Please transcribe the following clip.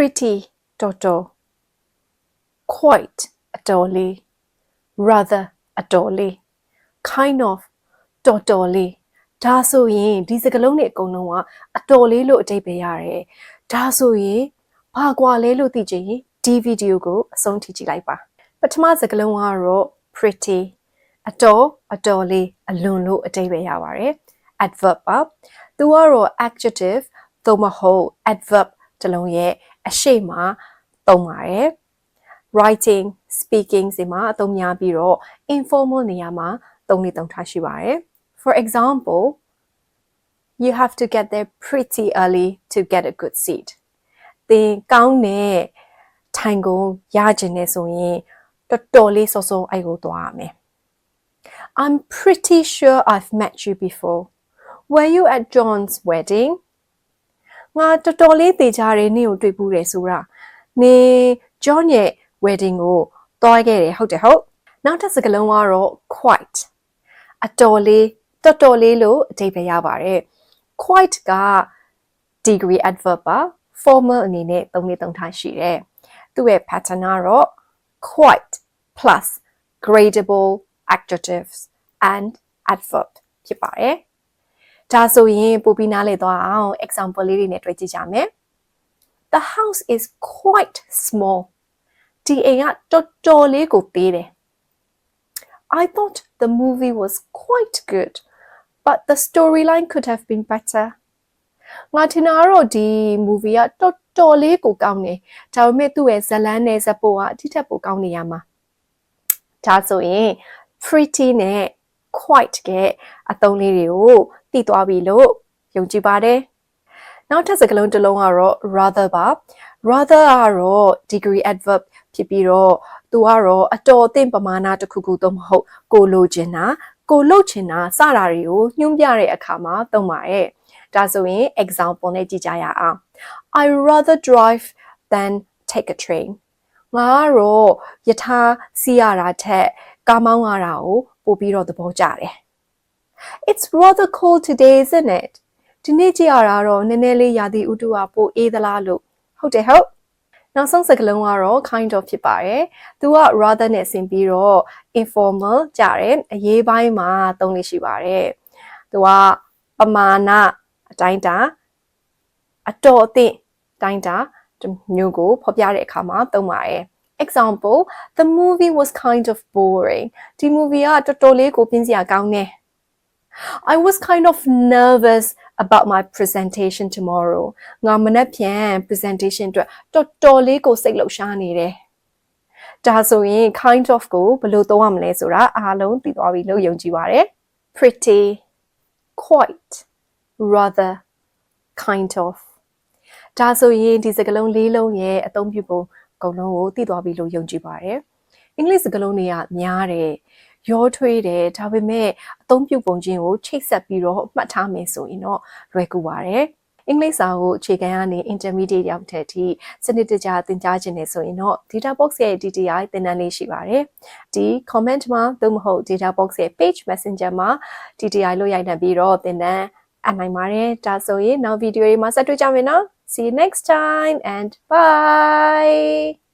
pretty တော်တော် quite အတော်လေး rather အတော်လေး kind of တော်တော်လေးဒါဆိုရင်ဒီစကားလုံးတွေအကုန်လုံးကအတော်လေးလို့အတိတ်ပဲရတယ်ဒါဆိုရင်ဘာကွာလဲလို့သိချင်ရင်ဒီဗီဒီယိုကိုအဆုံးထိကြည့်လိုက်ပါပထမစကားလုံးကတော့ pretty အတော်အတော်လေးအလွန်လို့အတိတ်ပဲရပါတယ် adverb ပါသူကတော့ adjective သို့မဟုတ် adverb တလုံးရဲ့အရှိမသုံးပါတယ် writing speaking စီမှာအသုံးများပြီးတော့ informal နေရာမှာသုံးနေသုံးထားရှိပါတယ် for example you have to get there pretty early to get a good seat သင်ကောင်းတဲ့ထိုင်ကုန်ရကျင်နေဆိုရင်တော်တော်လေးစောစောအဲ့ကိုသွားရမယ် I'm pretty sure I've met you before were you at John's wedding ငါတော်တော်လေးသိကြတယ်နေ့ကိုတွေ့ဘူးတယ်ဆိုတာနေ John ရဲ့ wedding ကိုသွားခဲ့တယ်ဟုတ်တယ်ဟုတ်နောက်တစ်စကားလုံးကတော့ quite အတော်လေးတော်တော်လေးလို့အဓိပ္ပာယ်ရပါတယ် quite က degree adverb ပါ formal အနေနဲ့သုံးလေးသုံးထားရှိတယ်သူ့ရဲ့ pattern ကတော့ quite plus gradable adjectives and adverb ဖြစ်ပါတယ် ဒါဆိုရင်ပိုပြီးနားလည်သွားအောင် example လေးတွေနဲ့တွေ့ကြည့်ကြမယ် The house is quite small ဒီအိမ်ကတော်တော်လေးကိုသေးတယ် I thought the movie was quite good but the storyline could have been better ငါထင်တာတော့ဒီ movie ကတော်တော်လေးကိုကောင်းတယ်ဒါပေမဲ့သူ့ရဲ့ဇတ်လန်းနဲ့ဇက်ပိုကအထက်ထက်ပိုကောင်းနေရမှာဒါဆိုရင် pretty နဲ့ quite ကအသုံးလေးတွေကိုသိသွားပြီလို့ယုံကြည်ပါတယ်နောက်ထပ်စကားလုံးတစ်လုံးကတော့ rather ပါ rather ကတော့ degree adverb ဖြစ်ပြီးတော့သူကတော့အတော်အသင့်ပမာဏတစ်ခုခုသို့မဟုတ်ကိုလိုချင်တာကိုလှုပ်ချင်တာစတာတွေကိုညွှန်းပြတဲ့အခါမှာသုံးပါရဲ့ဒါဆိုရင် example နဲ့ကြည့်ကြရအောင် I rather drive than take a train ငါကတော့ယထာစီးရတာထက်ကားမောင်းရတာကိုပိုပြီးတော့သဘောကျတယ် It's rather cold today isn't it ဒီနေ့ကြည့်ရတာတော့နည်းနည်းလေးရာသီဥတုကပိုအေးသလားလို့ဟုတ်တယ်ဟုတ်နောက်ဆုံးစကားလုံးကတော့ kind of ဖြစ်ပါတယ်။သူက rather နဲ့ဆင်ပြီးတော့ informal ကြတယ်။အရေးပိုင်းမှာသုံးလေးရှိပါတယ်။သူကပမာဏအတိုင်းတာအတော်အသင့်အတိုင်းတာမျိုးကိုဖော်ပြတဲ့အခါမှာသုံးပါတယ်။ Example the movie was kind of boring ဒီ movie ကတော်တော်လေးကိုပြင်းစရာကောင်းတယ်။ I was kind of nervous about my presentation tomorrow ငါမနေ့ပြန် presentation အတွက်တော်တော်လေးကိုစိတ်လှုပ်ရှားနေတယ်ဒါဆိုရင် kind of ကိုဘယ်လိုသုံးရမလဲဆိုတာအားလုံးသိသွားပြီလို့ယုံကြည်ပါတယ် pretty quite rather kind of ဒါဆိုရင်ဒီစကားလုံးလေးလုံးရဲ့အသုံးပြုပုံအကုန်လုံးကိုသိသွားပြီလို့ယုံကြည်ပါတယ်အင်္ဂလိပ်စကားလုံးတွေကများတယ် ရောထွေးတယ်ဒါပေမဲ့အသုံးပြုပုံချင်းကိုချိတ်ဆက်ပြီးတော့မှတ်ထားမယ်ဆိုရင်တော့လွယ်ကူပါတယ်အင်္ဂလိပ်စာကိုအခြေခံကနေ intermediate ရောက်တဲ့အထိစနစ်တကျသင်ကြားခြင်းနဲ့ဆိုရင်တော့ data box ရဲ့ DTI သင်တန်းလေးရှိပါတယ်။ဒီ comment မှာသို့မဟုတ် data box ရဲ့ page messenger မှာ DTI လို့ရိုက်နှံပြီးတော့သင်တန်းအနိုင်ပါတယ်။ဒါဆိုရင်နောက်ဗီဒီယိုတွေမှာဆက်တွေ့ကြမယ်နော်။ See you next time and bye